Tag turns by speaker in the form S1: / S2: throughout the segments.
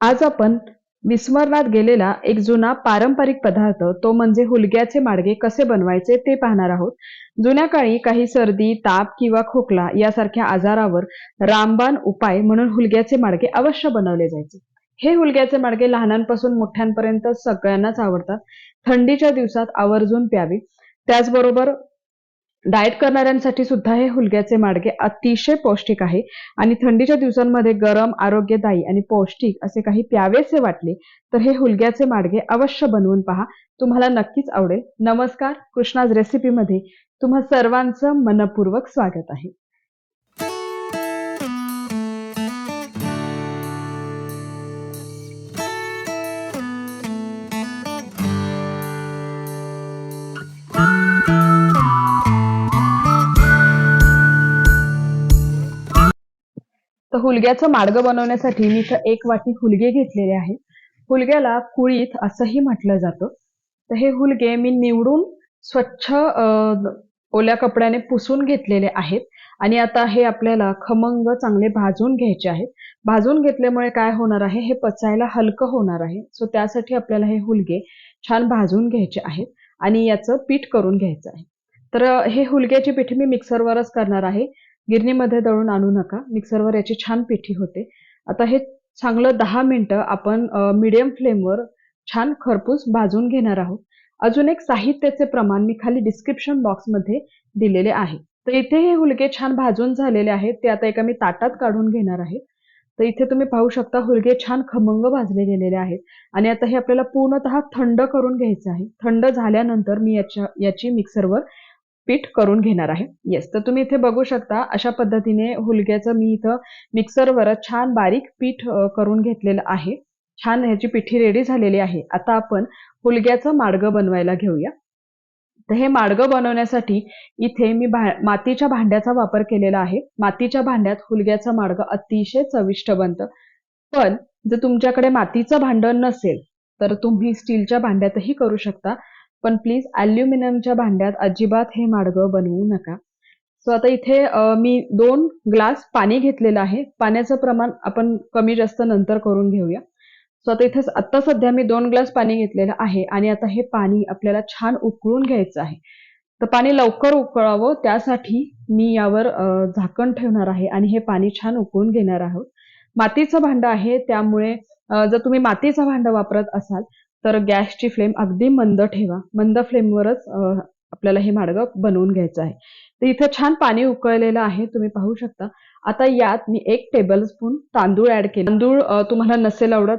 S1: आज आपण विस्मरणात गेलेला एक जुना पारंपरिक पदार्थ तो म्हणजे हुलग्याचे माडगे कसे बनवायचे ते पाहणार आहोत. जुन्या काळी काही सर्दी ताप किंवा खोकला यासारख्या आजारावर रामबाण उपाय म्हणून हुलग्याचे माडगे अवश्य बनवले जायचे. हे हुलग्याचे माडगे लहानांपासून मोठ्यांपर्यंत सगळ्यांनाच आवडतात. थंडीच्या दिवसात आवर्जून प्यावी. त्याचबरोबर डाएट करणाऱ्यांसाठी सुद्धा हे हुलग्याचे माडगे अतिशय पौष्टिक आहे. आणि थंडीच्या दिवसांमध्ये गरम आरोग्यदायी आणि पौष्टिक असे काही प्यावेसे वाटले तर हे हुलग्याचे माडगे अवश्य बनवून पहा. तुम्हाला नक्कीच आवडेल. नमस्कार कृष्णाज रेसिपीमध्ये तुम्हा सर्वांचं मनपूर्वक स्वागत आहे. तर हुलग्याचं मार्ग बनवण्यासाठी मी इथं एक वाटी हुलगे घेतलेले आहे. हुलग्याला कुळीत असंही म्हटलं जातं. तर हे हुलगे मी निवडून स्वच्छ ओल्या कपड्याने पुसून घेतलेले आहेत. आणि आता हे आपल्याला खमंग चांगले भाजून घ्यायचे आहेत. भाजून घेतल्यामुळे काय होणार आहे? हे पचायला हलकं होणार आहे. सो त्यासाठी आपल्याला हे हुलगे छान भाजून घ्यायचे आहेत. आणि याचं पीठ करून घ्यायचं आहे. तर हे हुलग्याची पिठी मी मिक्सरवरच करणार आहे. गिरणीमध्ये दळून आणू नका. मिक्सरवर याची छान पिठी होते. आता हे चांगलं दहा मिनटं आपण मिडियम फ्लेमवर छान खरपूस भाजून घेणार आहोत. अजून एक साहित्याचे प्रमाण मी खाली डिस्क्रिप्शन बॉक्समध्ये दिलेले आहे. तर इथे हे हुलगे छान भाजून झालेले आहेत. ते आता एका मी ताटात काढून घेणार आहे. तर इथे तुम्ही पाहू शकता हुलगे छान खमंग भाजले गेलेले आहेत. आणि आता हे आपल्याला पूर्णतः थंड करून घ्यायचं आहे. थंड झाल्यानंतर मी याच्या याची मिक्सरवर पीठ करून घेणार आहे. येस तर तुम्ही इथे बघू शकता अशा पद्धतीने हुलग्याचं मी इथं मिक्सरवर छान बारीक पीठ करून घेतलेलं आहे. छान ह्याची पिठी रेडी झालेली आहे. आता आपण हुलग्याचं माडगं बनवायला घेऊया. तर हे माडगं बनवण्यासाठी इथे मी भा मातीच्या भांड्याचा वापर केलेला आहे. मातीच्या भांड्यात हुलग्याचं माडगं अतिशय चविष्ट बनतं. पण जर तुमच्याकडे मातीचं भांडण नसेल तर तुम्ही स्टीलच्या भांड्यातही करू शकता. पण प्लीज अल्युमिनियमच्या भांड्यात अजिबात हे माडगं बनवू नका. सो आता इथे मी दोन ग्लास पाणी घेतलेलं आहे. पाण्याचं प्रमाण आपण कमी जास्त नंतर करून घेऊया. सो आता इथे आता सध्या मी दोन ग्लास पाणी घेतलेलं आहे आणि आता हे पाणी आपल्याला छान उकळून घ्यायचं आहे. तर पाणी लवकर उकळावं त्यासाठी मी यावर झाकण ठेवणार आहे आणि हे पाणी छान उकळून घेणार आहोत. मातीचं भांडं आहे त्यामुळे जर तुम्ही मातीचं भांडं वापरत असाल तर गॅसची फ्लेम अगदी मंद ठेवा. मंद फ्लेमवरच आपल्याला हे माडगं बनवून घ्यायचं आहे. तर इथे छान पाणी उकळलेलं आहे तुम्ही पाहू शकता. आता यात मी एक टेबल स्पून तांदूळ ऍड केले. तांदूळ तुम्हाला नसेल आवडत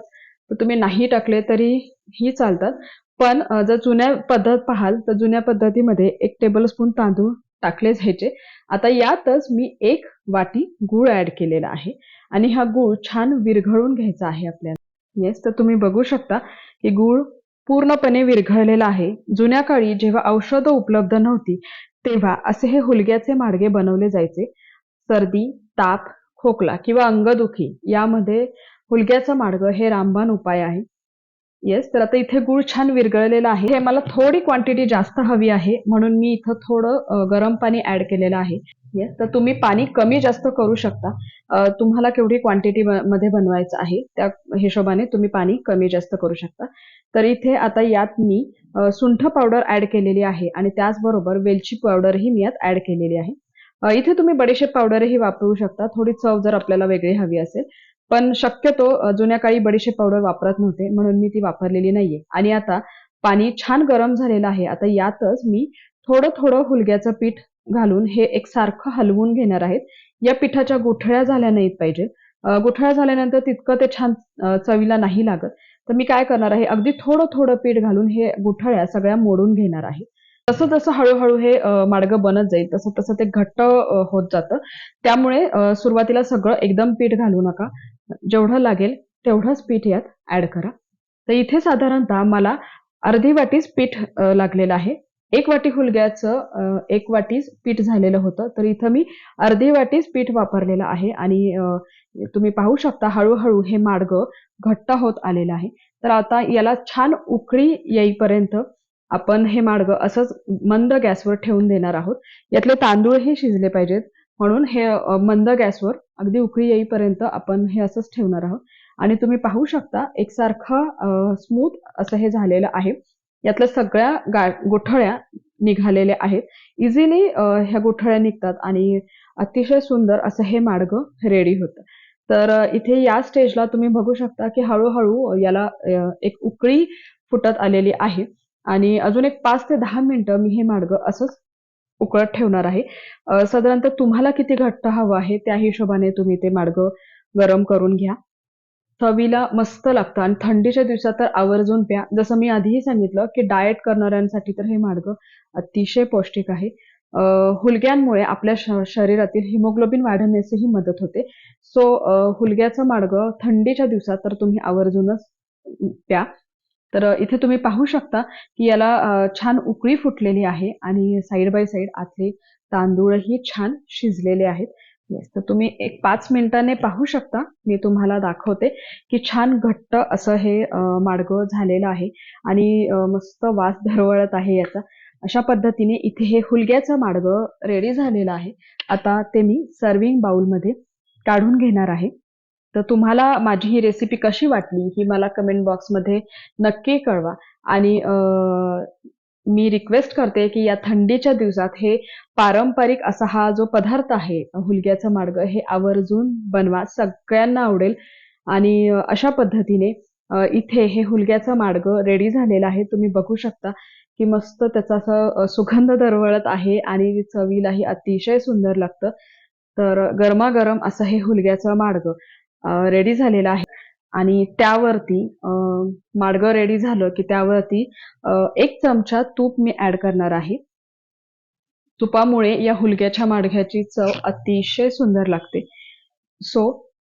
S1: तर तुम्ही नाही टाकले तरीही चालतात. पण जर जुन्या पद्धत पाहाल तर जुन्या पद्धतीमध्ये एक टेबल स्पून तांदूळ टाकलेच ह्याचे आता यातच मी एक वाटी गूळ ऍड केलेला आहे. आणि हा गूळ छान विरघळून घ्यायचा आहे आपल्याला. येस तर तुम्ही बघू शकता की गूळ पूर्णपणे विरघळलेला आहे. जुन्या काळी जेव्हा औषधं उपलब्ध नव्हती तेव्हा असे हे हुलग्याचे मार्गे बनवले जायचे. सर्दी ताप खोकला किंवा अंगदुखी यामध्ये हुलग्याचं मार्ग हे रामबाण उपाय आहे. येस तर आता इथे गूळ छान विरघळलेलं आहे. हे मला थोडी क्वांटिटी जास्त हवी आहे म्हणून मी इथं थोडं गरम पाणी ऍड केलेलं आहे. येस तर तुम्ही पाणी कमी जास्त करू शकता. तुम्हाला केवढी क्वांटिटी मध्ये बनवायचं आहे त्या हिशोबाने तुम्ही पाणी कमी जास्त करू शकता. तर इथे आता यात मी सुंठ पावडर ऍड केलेली आहे आणि त्याचबरोबर वेलची पावडरही मी यात ऍड केलेली आहे. इथे तुम्ही बडीशेप पावडरही वापरू शकता. थोडी चव जर आपल्याला वेगळी हवी असेल पण शक्यतो जुन्या काळी बडीशेप पावडर वापरत नव्हते म्हणून मी ती वापरलेली नाहीये. आणि आता पाणी छान गरम झालेलं आहे आता यातच मी थोडं थोडं हुलग्याचं पीठ घालून हे एकसारखं हलवून घेणार आहेत या पिठाच्या गुठळ्या झाल्या नाहीत पाहिजे. गुठळ्या झाल्यानंतर तितकं ते छान चवीला नाही लागत. तर मी काय करणार आहे अगदी थोडं थोडं पीठ घालून हे गुठळ्या सगळ्या मोडून घेणार आहे. जसं जसं हळूहळू हे मार्ग बनत जाईल तसं तसं ते घट्ट होत जातं. त्यामुळे सुरुवातीला सगळं एकदम पीठ घालू नका. जेवढं लागेल तेवढंच पीठ यात ऍड करा. तर इथे साधारणतः मला अर्धी वाटीच पीठ लागलेलं आहे. एक वाटी हुलग्याचं एक वाटीच पीठ झालेलं होतं. तर इथं मी अर्धी वाटीच पीठ वापरलेलं आहे आणि तुम्ही पाहू शकता हळूहळू हे माडगं घट्ट होत आलेलं आहे. तर आता याला छान उकळी येईपर्यंत आपण हे माडगं असंच मंद गॅसवर ठेवून देणार आहोत. यातले तांदूळही शिजले पाहिजेत. म्हणून हे मंद गॅसवर अगदी उकळी येईपर्यंत आपण हे असंच ठेवणार आहोत. आणि तुम्ही पाहू शकता एकसारखं स्मूथ असं हे झालेलं आहे. यातल्या सगळ्या गा गोठळ्या निघालेल्या आहेत. इझिली ह्या गोठळ्या निघतात आणि अतिशय सुंदर असं हे मार्ग रेडी होतं. तर इथे या स्टेजला तुम्ही बघू शकता की हळूहळू याला एक उकळी फुटत आलेली आहे. आणि अजून एक पाच ते दहा मिनिटं मी हे मार्ग असंच उकळत ठेवणार आहे. साधारणतः तुम्हाला किती घट्ट हवं आहे त्या हिशोबाने तुम्ही ते माडगं गरम करून घ्या. चवीला मस्त लागतं आणि थंडीच्या दिवसात तर आवर्जून प्या. जसं मी आधीही सांगितलं की डाएट करणाऱ्यांसाठी तर हे मार्ग अतिशय पौष्टिक आहे. हुलग्यांमुळे आपल्या श- शरीरातील हिमोग्लोबिन वाढवण्यासही मदत होते. सो हुलग्याचं मार्ग थंडीच्या दिवसात तर तुम्ही आवर्जूनच प्या. तर इथे तुम्ही पाहू शकता की याला छान उकळी फुटलेली आहे आणि साईड बाय साईड आतले तांदूळही छान शिजलेले आहेत. येस तर तुम्ही एक पाच मिनिटाने पाहू शकता. मी तुम्हाला दाखवते की छान घट्ट असं हे अ, माडगं झालेलं आहे आणि मस्त वास धरवळत आहे याचा. अशा पद्धतीने इथे हे हुलग्याचं माडगं रेडी झालेलं आहे. आता ते मी सर्विंग बाउलमध्ये काढून घेणार आहे. तर तुम्हाला माझी ही रेसिपी कशी वाटली ही मला कमेंट बॉक्समध्ये नक्की कळवा. आणि मी रिक्वेस्ट करते की या थंडीच्या दिवसात हे पारंपरिक असा हा जो पदार्थ आहे हुलग्याचं मार्ग हे आवर्जून बनवा सगळ्यांना आवडेल. आणि अशा पद्धतीने इथे हे हुलग्याचा मार्ग रेडी झालेला आहे. तुम्ही बघू शकता की मस्त त्याचा असं सुगंध दरवळत आहे आणि चवीलाही अतिशय सुंदर लागतं. तर गरमागरम असं हे हुलग्याचं मार्ग. रेडी झालेला आहे. आणि त्यावरती अ, माडगं रेडी झालं की त्यावरती एक चमचा तूप मी ऍड करणार आहे. तुपामुळे या हुलग्याच्या माडग्याची चव अतिशय सुंदर लागते. सो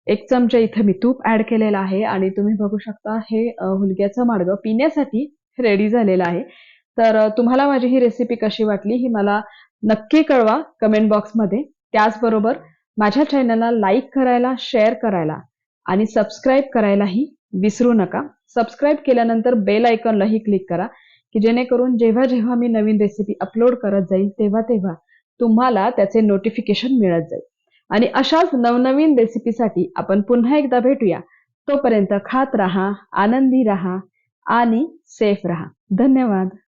S1: एक चमचा इथे मी तूप ऍड केलेलं आहे आणि तुम्ही बघू शकता हे हुलग्याचं माडगं पिण्यासाठी रेडी झालेलं आहे. तर तुम्हाला माझी ही रेसिपी कशी वाटली ही मला नक्की कळवा कमेंट बॉक्समध्ये त्याचबरोबर माझ्या चॅनलला लाईक करायला शेअर करायला आणि सबस्क्राईब करायलाही विसरू नका. सबस्क्राईब केल्यानंतर बेल आयकॉनलाही क्लिक करा की जेणेकरून जेव्हा जेव्हा मी नवीन रेसिपी अपलोड करत जाईल तेव्हा तेव्हा तुम्हाला त्याचे नोटिफिकेशन मिळत जाईल. आणि अशाच नवनवीन रेसिपीसाठी आपण पुन्हा एकदा भेटूया. तोपर्यंत खात राहा आनंदी राहा आणि सेफ राहा. धन्यवाद.